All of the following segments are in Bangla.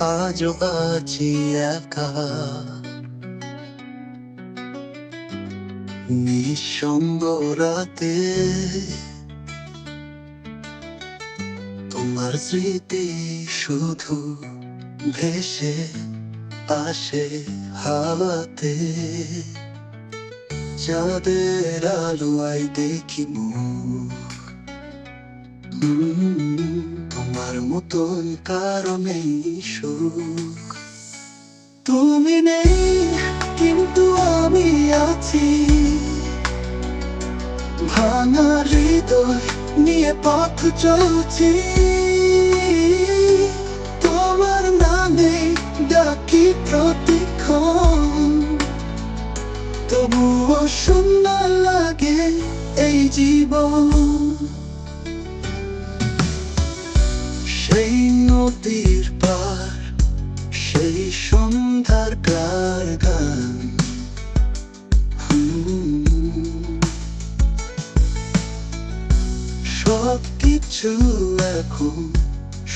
আজও আছি একা। নিঃসঙ্গ রাতে তোমার স্মৃতি শুধু ভেসে আসে হাওয়াতে। চাঁদের আলোয় দেখি মুখ তোমার মতন কারণে সুখ। তুমি নেই, কিন্তু আমি আছি। ভাঙা হৃদয় নিয়ে পথ চলছি। তোমার নামে ডাকি প্রতিক্ষণ। তবুও শূন্য লাগে এই জীবন। নদীর পার, সেই সন্ধ্যার কার গান। সব কিছু এখন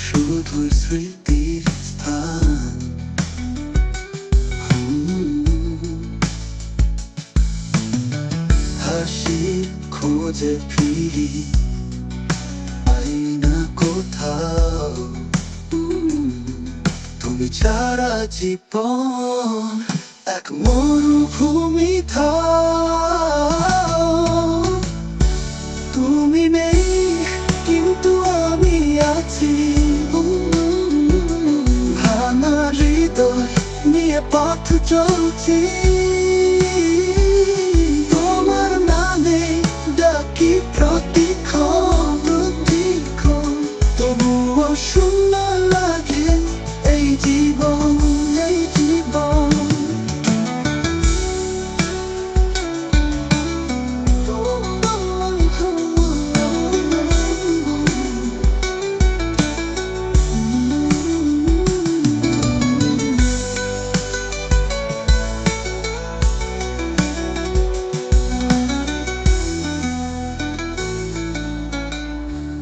শুধু স্মৃতির স্থান। হাসির খোঁজে ফিরি ছাড়া জীবন এক মরুভূমি তুমি নেই কিন্তু আমি আছি। ভাঙা হৃদয় নিয়ে পথ চলছি।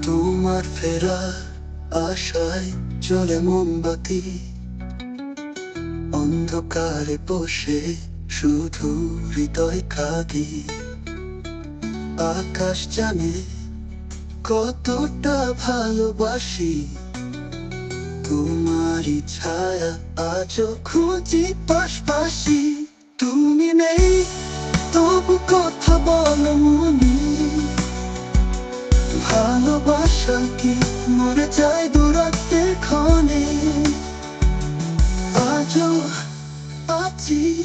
তোমার ফেরা আশায় চলে মোমবাতি। অন্ধকারে বসে শুধু হৃদয় কাঁদি। আকাশ জানে কতটা ভালোবাসি। তোমারই ছায়া আজও খুঁজি পাশপাশি। ভালোবাসা কি? মরে যায় দূরত্বে ক্ষণে। আজও আছি।